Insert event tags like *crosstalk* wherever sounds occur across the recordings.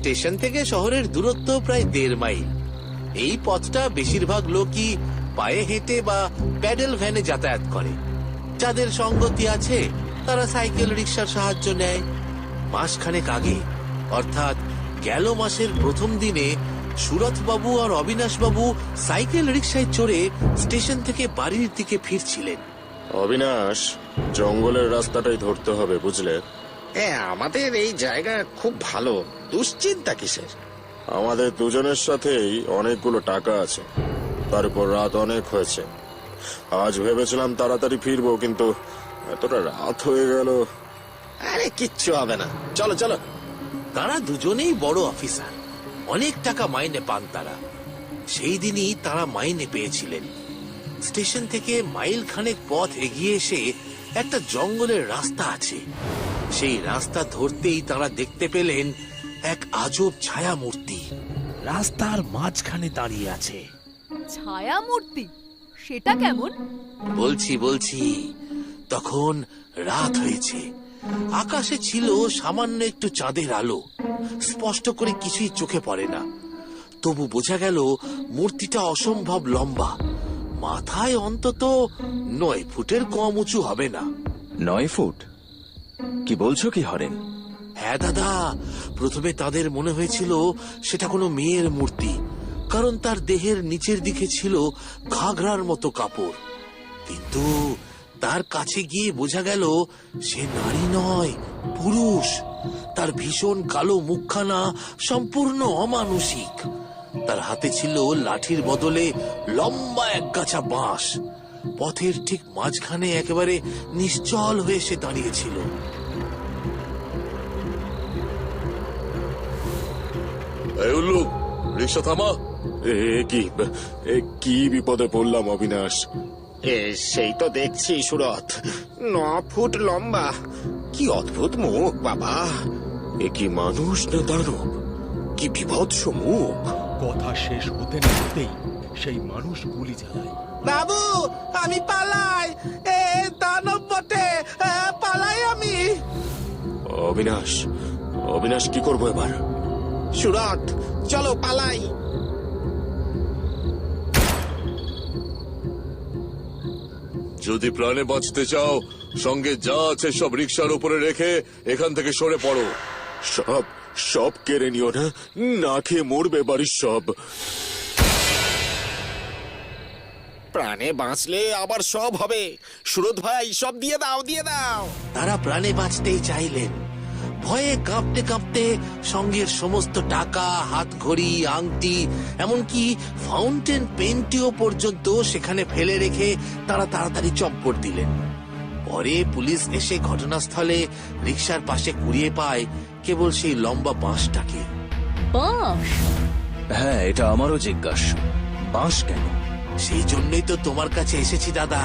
Station থেকে শহরের দূরত্ব প্রায় দেড় মাইল। এই পথটা বেশিরভাগ লোকই পায়ে হেঁটে বা প্যাডেল ভ্যানে যাতায়াত করে। যাদের সঙ্গতি আছে, তারা সাইকেল রিক্সার সাহায্য নেয়। মাসখানেক আগে, অর্থাৎ গেল মাসের প্রথম দিনে সুরত বাবু আর অবিনাশবাবু সাইকেল রিক্সায় চড়ে স্টেশন থেকে বাড়ির দিকে ফিরছিলেন। অবিনাশ, জঙ্গলের রাস্তাটাই ধরতে হবে, বুঝলে? হ্যাঁ আমাদের এই জায়গা খুব ভালো। দুশ্চিন্তা কিসের? আমাদের দুজনের সাথেই অনেকগুলো টাকা আছে। তারপর রাত অনেক হয়েছে। আজ ভেবেছিলাম তাড়াতাড়ি ফিরবো কিন্তু এতটা রাত হয়ে গেল। আরে কিচ্ছু হবে না। চলো চলো। তারা দুজনেই বড় অফিসার। অনেক টাকা মাইনে পান তারা। সেই দিনই তারা মাইনে পেয়েছিলেন। স্টেশন থেকে মাইল খানেক পথ এগিয়ে এসে একটা জঙ্গলের রাস্তা আছে। সেই রাস্তা ধরতেই তারা দেখতে পেলেন এক আজব ছায়া মূর্তি রাস্তার মাঝখানে দাঁড়িয়ে আছে। ছায়া মূর্তি সেটা কেমন? বলছি বলছি তখন রাত হয়েছে। আকাশে ছিল সামান্য একটু চাঁদের আলো। স্পষ্ট করে কিছুই চোখে পড়ে না। তবু বোঝা গেল মূর্তিটা অসম্ভব লম্বা। মাথায় অন্তত নয় ফুটের কম উঁচু হবে না। নয় ফুট? কি বলছো কি হরেন? হ্যাঁ দাদা। প্রথমে তাদের মনে হয়েছিল সেটা কোনো মেয়ের মূর্তি, কারণ তার দেহের নিচের দিকে ছিল ঘাগরার মতো কাপড়। কিন্তু তার কাছে গিয়ে বোঝা গেল, সে নারী নয়, পুরুষ। তার ভীষণ কালো মুখখানা সম্পূর্ণ অমানসিক। তার হাতে ছিল লাঠির বদলে লম্বা এক গাছা বাঁশ। পথের ঠিক মাঝখানে একেবারে নিশ্চল হয়ে সে দাঁড়িয়েছিল। উল্লু রিক্সা থামা। এ কি এ কি বিপদে পড়লাম অবিনাশ? এ সেই তো দেখছি সুরত ন ফুট লম্বা। কি অদ্ভুত মুখ বাবা। এ কি মানুষ না দানব? কি বিভৎস মুখ। কথা শেষ হতে না হতেই সেই মানুষ গুলি চালায়। বাবু আমি পালাই। এ দানব বটে। এ, পালাই আমি। অবিনাশ অবিনাশ কি করব এবার? সুরত চলো পালাই। যদি প্রাণে বাঁচতে চাও সঙ্গে যা আছে সব রিক্সার উপরে রেখে এখান থেকে সরে পড়ো। সব সব কেড়ে নিও না না খেয়ে মরবে বাড়ির সব। প্রাণে বাঁচলে আবার সব হবে। সুরত ভাই সব দিয়ে দাও দিয়ে দাও। তারা প্রাণে বাঁচতেই চাইলেন। ভয়ে কাঁপতে কাঁপতে সঙ্গের সমস্ত টাকা হাত ঘড়ি আংটি এমনকি ফাউন্টেন পেনটিও পর্যন্ত সেখানে ফেলে রেখে তারা তাড়াতাড়ি চম্পট দিলেন। পরে পুলিশ এসে ঘটনাস্থলে রিক্সার পাশে কুড়িয়ে পায় কেবল সেই লম্বা বাঁশটাকে। বাঁশ? হ্যাঁ এটা আমারও জিজ্ঞাসা। বাঁশ কেন? সেই জন্যই তো তোমার কাছে এসেছি দাদা।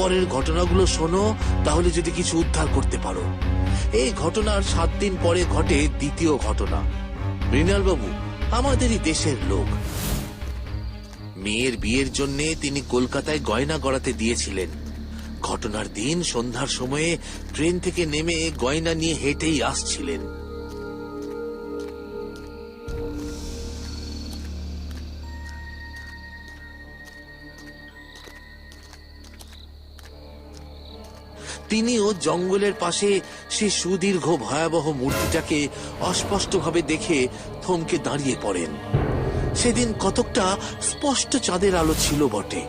পরের ঘটনাগুলো শোনো, তাহলে যদি কিছু উদ্ধার করতে পারো। এই ঘটনার সাত দিন পরে ঘটে দ্বিতীয় ঘটনা। মৃণাল বাবু আমাদেরই দেশের লোক। মেয়ের বিয়ের জন্য তিনি কলকাতায় গয়না গড়াতে দিয়েছিলেন। ঘটনার দিন সন্ধ্যার সময়ে ট্রেন থেকে নেমে গয়না নিয়ে হেঁটেই আসছিলেন। তিনিও জঙ্গলের পাশে সে সুদীর্ঘ ভয়াবহ মূর্তিটাকে অস্পষ্টভাবে দেখে থমকে দাঁড়িয়ে পড়েন। সেদিন কতকটা স্পষ্ট চাঁদের আলো ছিল বটে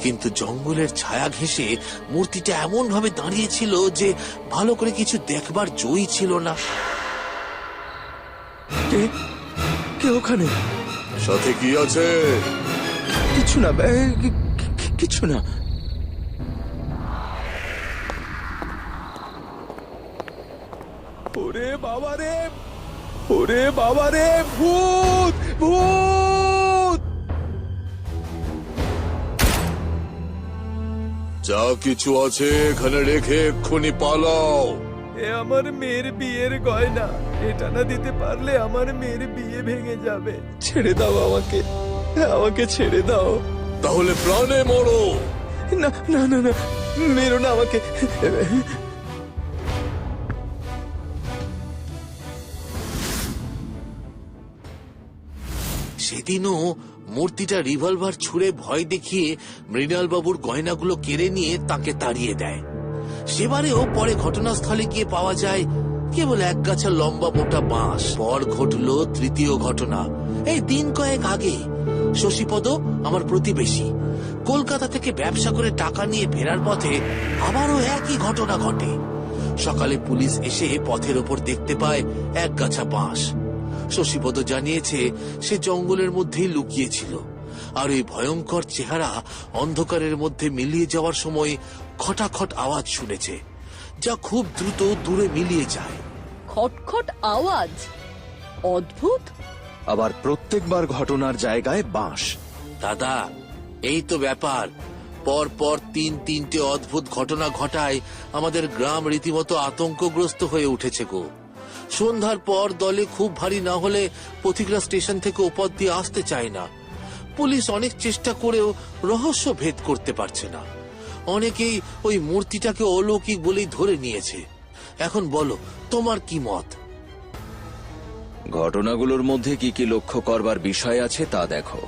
কিন্তু জঙ্গলের ছায়া ঘেঁষে মূর্তিটা এমন ভাবে দাঁড়িয়েছিল যে ভালো করে কিছু দেখবার জয়ী ছিল না। কে? কে ওখানে? সাথে কি আছে? কিছু না কিছু না। ওরে বাবা রে ভূত ভূত! যা কিছু আছে এখানে রেখে এক্ষুনি পালাও। এ আমার মেয়ের বিয়ের গয়না। এটা না দিতে পারলে আমার মেয়ের বিয়ে ভেঙে যাবে। ছেড়ে দাও আমাকে। আমাকে ছেড়ে দাও। তাহলে প্রাণে মরো। না না না না মেরো না আমাকে। সেদিনও মূর্তিটা রিভলভার ছুঁড়ে ভয় দেখিয়ে মৃণাল বাবুর গয়নাগুলো কেড়ে নিয়ে তাকে তাড়িয়ে দেয়। সেবারেও পরে ঘটনাস্থলে গিয়ে পাওয়া যায় কেবল এক গাছা লম্বা মোটা বাঁশ। পর ঘটলো তৃতীয় ঘটনা। এই দিন কয়েক আগে। শশীপদ আমার প্রতিবেশী, কলকাতা থেকে ব্যবসা করে টাকা নিয়ে ফেরার পথে আবারও একই ঘটনা ঘটে। সকালে পুলিশ এসে পথের ওপর দেখতে পায় এক গাছা বাঁশ। শশীপদ জানিয়েছে সে জঙ্গলের মধ্যেই লুকিয়েছিল। আর এই ভয়ঙ্কর চেহারা অন্ধকারের মধ্যে মিলিয়ে যাওয়ার সময় খটাখট আওয়াজ শুনেছে যা খুব দ্রুত দূরে মিলিয়ে যায়। খটখট আওয়াজ? অদ্ভুত। আবার প্রত্যেকবার ঘটনার জায়গায় বাঁশ। দাদা এই তো ব্যাপার। পর পর তিন তিনটে অদ্ভুত ঘটনা ঘটায় আমাদের গ্রাম রীতিমতো আতঙ্কগ্রস্ত হয়ে উঠেছে গো। সন্ধ্যার পর দলে খুব ভারী না হলে পথিকরা স্টেশন থেকে উপর দিয়ে আসতে চায় না। পুলিশ অনেক চেষ্টা করেও রহস্য ভেদ করতে পারছে না। অনেকেই ওই মূর্তিটাকে অলৌকিক বলেই ধরে নিয়েছে। এখন বলো, তোমার কি মত? ঘটনাগুলোর মধ্যে কি কি লক্ষ্য করবার বিষয় আছে তা দেখো।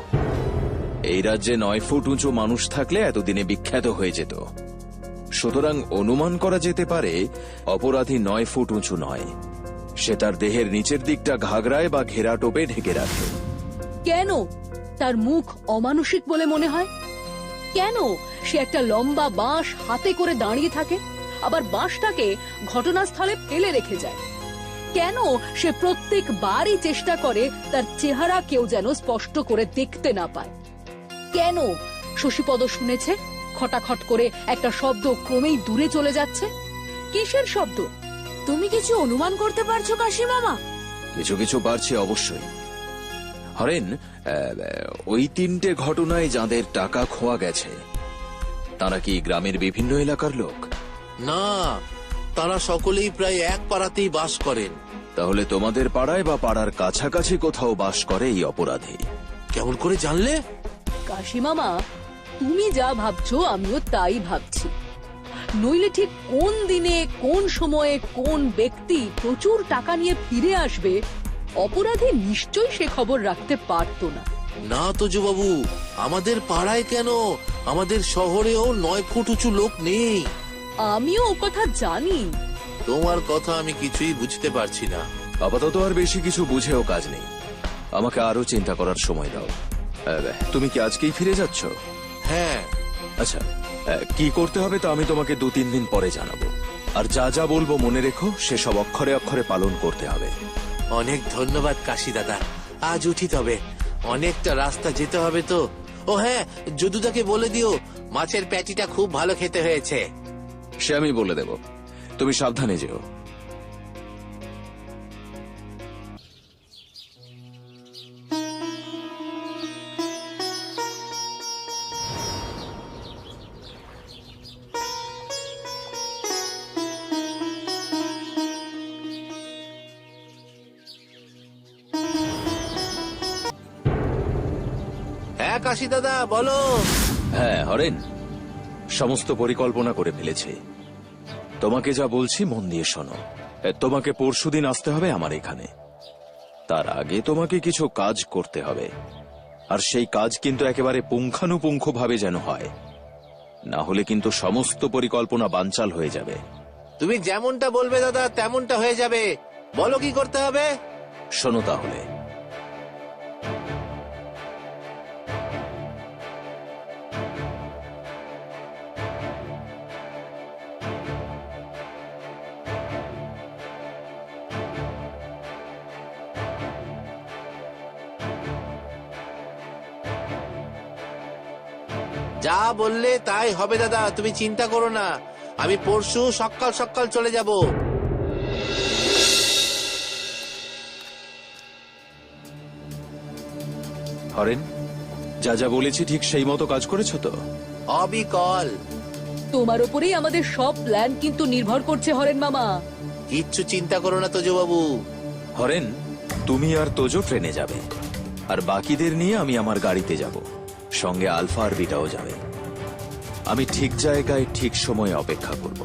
এই রাজ্যে নয় ফুট উঁচু মানুষ থাকলে এতদিনে বিখ্যাত হয়ে যেত। সুতরাং অনুমান করা যেতে পারে, অপরাধী নয় ফুট উঁচু নয়। সে তার দেহের নিচের দিকটা ঘাগরায় বা ঘেরা টোপে ঢেকে রাখে। কেন? তার মুখ অমানসিক বলে মনে হয়। কেন? সে একটা লম্বা বাঁশ হাতে করে দাঁড়িয়ে থাকে, আবার বাঁশটাকে ঘটনাস্থলে ফেলে রেখে যায়। কেন? সে প্রত্যেকবারই চেষ্টা করে তার চেহারা কেউ যেন স্পষ্ট করে দেখতে না পায়। কেন? শশীপদ শুনেছে, খটাখট করে একটা শব্দ ক্রমেই দূরে চলে যাচ্ছে। কিসের শব্দ? তুমি কিছু অনুমান করতে পারছ কাশি মামা? কিছু কিছু পারছি অবশ্যই। হরেন আহ, ওই তিনটে ঘটনায় যাদের টাকা খোয়া গেছে তারা কি গ্রামের বিভিন্ন এলাকার লোক? না তারা সকলেই প্রায় এক পাড়াতেই বাস করেন। তাহলে তোমাদের পাড়ায় বা পাড়ার কাছাকাছি কোথাও বাস করে এই অপরাধী? কেমন করে জানলে? কাশি মামা তুমি যা ভাবছ আমিও তাই ভাবছি। নইলে ঠিক কোন দিনে কোন সময়ে কোন ব্যক্তি প্রচুর টাকা নিয়ে ফিরে আসবে অপরাধী নিশ্চয়ই সে খবর রাখতে পারতো না। না তো বাবু আমাদের পাড়ায় কেন? আমাদের শহরেও নয় ফুট উঁচু লোক নেই। আমিও ও কথা জানি। তোমার কথা আমি কিছুই বুঝতে পারছি না। আপাতত আর বেশি কিছু বুঝেও কাজ নেই। আমাকে আরও চিন্তা করার সময় দাও। তুমি কি আজকেই ফিরে যাচ্ছ? হ্যাঁ। আচ্ছা কি করতে হবে তা আমি তোমাকে দু তিন দিন পরে জানাব। আর যা যা বলব মনে রেখো সেসব অক্ষরে অক্ষরে পালন করতে হবে। অনেক ধন্যবাদ কাশি দাদা। আজ উঠি তবে। অনেকটা রাস্তা যেতে হবে তো। ও হ্যাঁ যদুদাকে বলে দিও মাছের প্যাটিটা খুব ভালো খেতে হয়েছে। সে আমি বলে দেব। তুমি সাবধানে যেও। কাশি দাদা বলো। হ্যাঁ হরেন সমস্ত পরিকল্পনা করে ফেলেছি। তোমাকে যা বলছি মন দিয়ে শোনো। তোমাকে পরশুদিন আসতে হবে আমার এখানে। তার আগে তোমাকে কিছু কাজ করতে হবে। আর সেই কাজ কিন্তু একেবারে পুঙ্খানুপুঙ্খ ভাবে যেন হয়। না হলে কিন্তু সমস্ত পরিকল্পনা বানচাল হয়ে যাবে। তুমি যেমনটা বলবে দাদা তেমনটা হয়ে যাবে। বলো কি করতে হবে? শোনো তাহলে। যা বললে তাই হবে দাদা তুমি চিন্তা করো না। আমি পরশু সকাল সকাল চলে যাব। হরেন যা যা বলেছি ঠিক সেই মতো কাজ করেছ তো? অবিকল। তোমার উপরেই আমাদের সব প্ল্যান কিন্তু নির্ভর করছে হরেন মামা। কিচ্ছু চিন্তা করো না তোজো বাবু। হরেন তুমি আর তোজো ট্রেনে যাবে। আর বাকিদের নিয়ে আমি আমার গাড়িতে যাব। সঙ্গে আলফা আর বিটাও যাবে। আমি ঠিক জায়গায়, ঠিক সময়ে অপেক্ষা করব।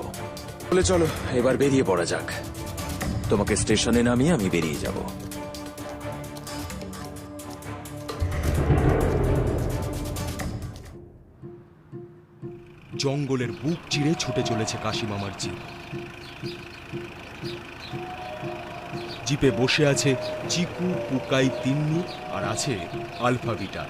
বলে চলো, এবার বেরিয়ে পড়া যাক। তোমাকে স্টেশনে নামিয়ে আমি বেরিয়ে যাব। জঙ্গলের বুক চিরে ছুটে চলেছে কাশিমামার জিপ জিপে বসে আছে চিকু পুকাই তিন্নি আর আছে আলফা বিটা।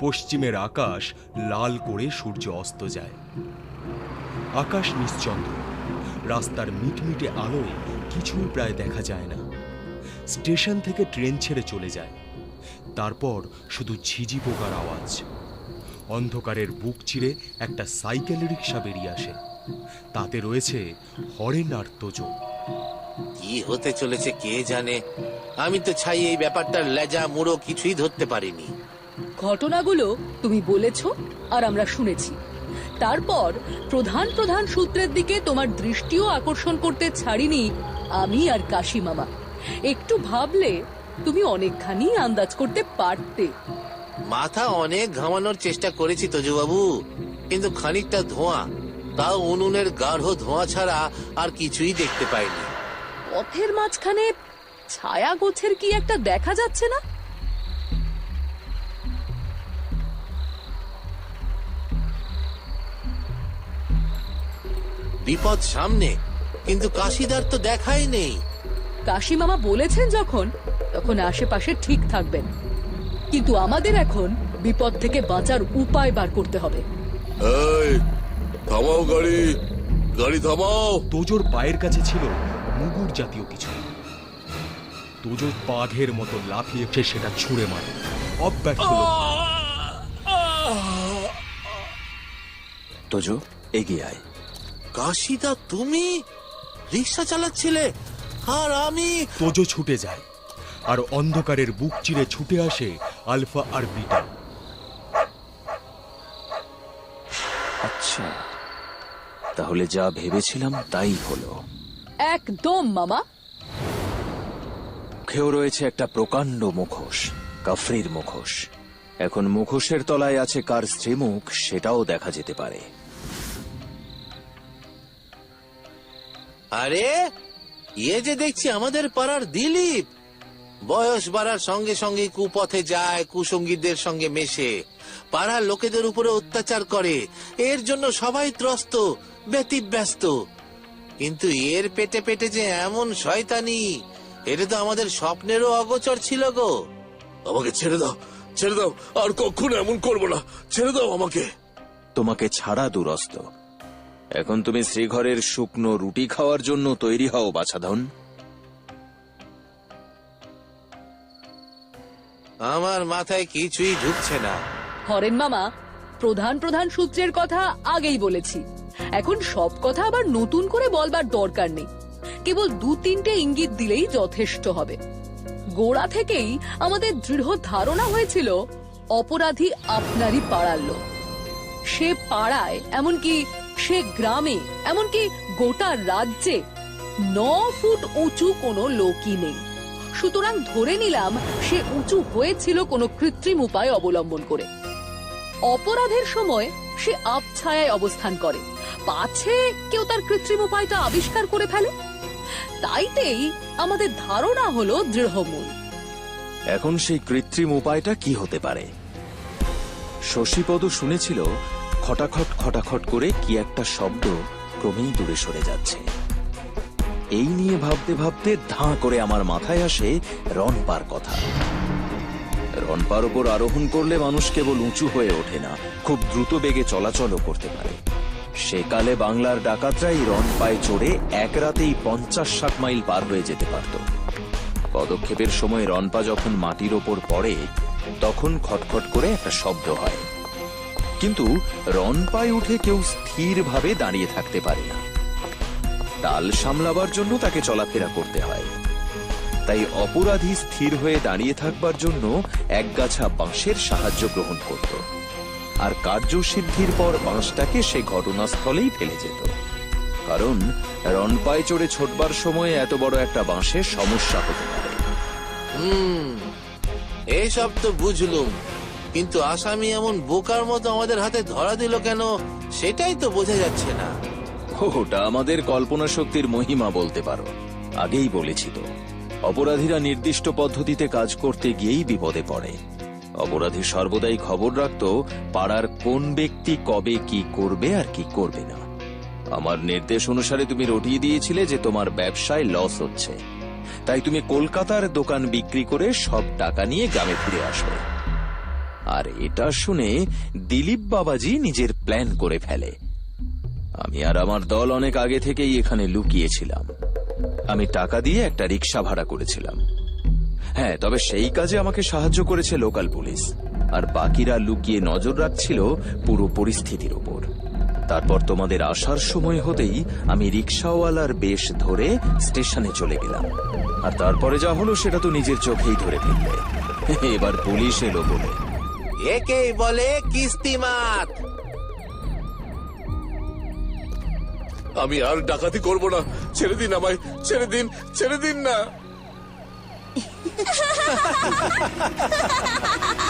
পশ্চিমের আকাশ লাল করে সূর্য অস্ত যায়। আকাশ নিশ্চন্দ্র। রাস্তার মিটমিটে আলোয় কিছুই প্রায় দেখা যায় না। স্টেশন থেকে ট্রেন ছেড়ে চলে যায়। তারপর শুধু ঝিঝি পোকার আওয়াজ। অন্ধকারের বুক চিরে একটা সাইকেল রিক্সা বেরিয়ে আসে। তাতে রয়েছে হরেন আর তোজো। কি হতে চলেছে কে জানে? আমি তো ছাই এই ব্যাপারটার লেজা মুড়ো কিছুই ধরতে পারিনি। ঘটনাগুলো তুমি বলেছ আর আমরা শুনেছি। তারপর প্রধান প্রধান সূত্রের দিকে তোমার দৃষ্টিও আকর্ষণ করতে ছাড়িনি আমি আর কাশি মামা। একটু ভাবলে তুমি অনেকখানি আন্দাজ করতে পারতে। মাথা অনেক ঘামানোর চেষ্টা করেছি তোজবাবু কিন্তু খানিকটা ধোঁয়া তাও উনুনের গাঢ় ধোঁয়া ছাড়া আর কিছুই দেখতে পাইনি। পথের মাঝখানে ছায়া গোছের কি একটা দেখা যাচ্ছে না? বিপদ সামনে কিন্তু কাশিদার তো দেখাই নেই। কাশি মামা বলেছেন যখন তখন আশেপাশে ঠিক থাকবেন। কিন্তু আমাদের এখন বিপদ থেকে বাঁচার উপায় বার করতে হবে। এই থামাও গাড়ি গাড়ি থামাও। তোজোর পায়ের কাছে ছিল মুগুর জাতীয় কিছু। তোজো বাঘের মতো লাফিয়ে সে সেটা ছুঁড়ে মারে। অব্যর্থ হলো তোজো এগিয়ে আয়। কাশিদা তুমি? রিক্সা চালাচ্ছিলে? আর আমি তোজো ছুটে যায় আর অন্ধকারের বুক চিরে ছুটে আসে আলফা আর বিটা। আচ্ছা তাহলে যা ভেবেছিলাম তাই হলো। একদম মামা। মুখেও রয়েছে একটা প্রকাণ্ড মুখোশ কাফরির মুখোশ। এখন মুখোশের তলায় আছে কার স্ত্রীমুখ সেটাও দেখা যেতে পারে। আরে ইয়ে যে দেখছি আমাদের পাড়ার দিলীপ। বয়স বাড়ার সঙ্গে সঙ্গে কুপথে যায় কুসঙ্গীদের সঙ্গে মেশে। পাড়ার লোকেদের উপরে অত্যাচার করে। এর জন্য সবাই ত্রস্ত ব্যতিব্যস্ত। কিন্তু এর পেটে পেটে যে এমন শয়তানি এটা তো আমাদের স্বপ্নেরও অগোচর ছিল গো। আমাকে ছেড়ে দাও ছেড়ে দাও আর কখনো এমন করব না। ছেড়ে দাও আমাকে। তোমাকে ছাড়া দুরস্ত। এখন তুমি শ্রীঘরের শুকনো রুটি খাওয়ার জন্য তৈরি হও বাছাধন। আমার মাথায় কিছুই ঢুকছে না। হরেন মামা প্রধান প্রধান সূত্রের কথা আগেই বলেছি। এখন সব কথা আবার নতুন করে বলবার দরকার নেই। কেবল দু তিনটে ইঙ্গিত দিলেই যথেষ্ট হবে। গোড়া থেকেই আমাদের দৃঢ় ধারণা হয়েছিল অপরাধী আপনারই পাড়ার লোক। সে পাড়ায় এমনকি সে গ্রামে, এমনকি গোটা রাজ্যে ন ফুট উঁচু কোনো লোকই নেই। সুতরাং ধরে নিলাম, সে উঁচু হয়েছিল কোনো কৃত্রিম উপায় অবলম্বন করে। অপরাধের সময় সে আবছায়ায় অবস্থান করে। পাছে কেউ তার কৃত্রিম উপায়টা আবিষ্কার করে ফেলে? তাইতেই আমাদের ধারণা হলো দৃঢ়মূল। এখন সেই কৃত্রিম উপায়টা কি হতে পারে? শশীপদ শুনেছিল খটাখট খটাখট করে কি একটা শব্দ ক্রমেই দূরে সরে যাচ্ছে। এই নিয়ে ভাবতে ভাবতে ধাঁ করে আমার মাথায় আসে রনপার কথা। রনপার ওপর আরোহণ করলে মানুষ কেবল উঁচু হয়ে ওঠে না, খুব দ্রুত বেগে চলাচলও করতে পারে। সেকালে বাংলার ডাকাতরাই রনপায় চড়ে এক রাতেই পঞ্চাশ ষাট মাইল পার হয়ে যেতে পারত। পদক্ষেপের সময় রনপা যখন মাটির ওপর পড়ে, তখন খটখট করে একটা শব্দ হয়। কিন্তু রনপায় উঠে কেউ স্থিরভাবে দাঁড়িয়ে থাকতে পারে না। তাল সামলাবার জন্য তাকে চলাফেরা করতে হয়। তাই অপরাধী স্থির হয়ে দাঁড়িয়ে থাকবার জন্য একগাছা বাঁশের সাহায্য গ্রহণ করত। আর কার্যসিদ্ধির পর বাঁশটাকে সে ঘটনাস্থলেই ফেলে যেত। কারণ রনপায় চড়ে ছোটবার সময় এত বড় একটা বাঁশের সমস্যা হতে পারে। হুম এইসব তো বুঝলুম। কিন্তু আসামি এমন বোকার মতো আমাদের হাতে ধরা দিল কেন, সেটাই তো বোঝা যাচ্ছে না। ওটা আমাদের কল্পনা শক্তির মহিমা বলতে পারো। আগেই বলেছি তো অপরাধীরা নির্দিষ্ট পদ্ধতিতে কাজ করতে গিয়েই বিপদে পড়ে। অপরাধী সর্বদাই খবর রাখত, পাড়ার কোন ব্যক্তি কবে কি করবে আর কি করবে না। আমার নির্দেশ অনুসারে তুমি রটিয়ে দিয়েছিলে যে তোমার ব্যবসায় লস হচ্ছে। তাই তুমি কলকাতার দোকান বিক্রি করে সব টাকা নিয়ে গ্রামে ফিরে আসো। আর এটা শুনে দিলীপ বাবাজি নিজের প্ল্যান করে ফেলে। আমি আর আমার দল অনেক আগে থেকেই এখানে লুকিয়েছিলাম। আমি টাকা দিয়ে একটা রিক্সা ভাড়া করেছিলাম। হ্যাঁ তবে সেই কাজে আমাকে সাহায্য করেছে লোকাল পুলিশ। আর বাকিরা লুকিয়ে নজর রাখছিল পুরো পরিস্থিতির ওপর। তারপর তোমাদের আসার সময় হতেই আমি রিক্সাওয়ালার বেশ ধরে স্টেশনে চলে গেলাম। আর তারপরে যা হলো সেটা তো নিজের চোখেই ধরে ফেললে। এবার পুলিশ এলো বলে। একেই বলে কিস্তি কিস্তিমাত আমি আর ডাকাতি করব না। ছেড়ে দিন আমায় ছেড়ে দিন ছেড়ে দিন না। *laughs*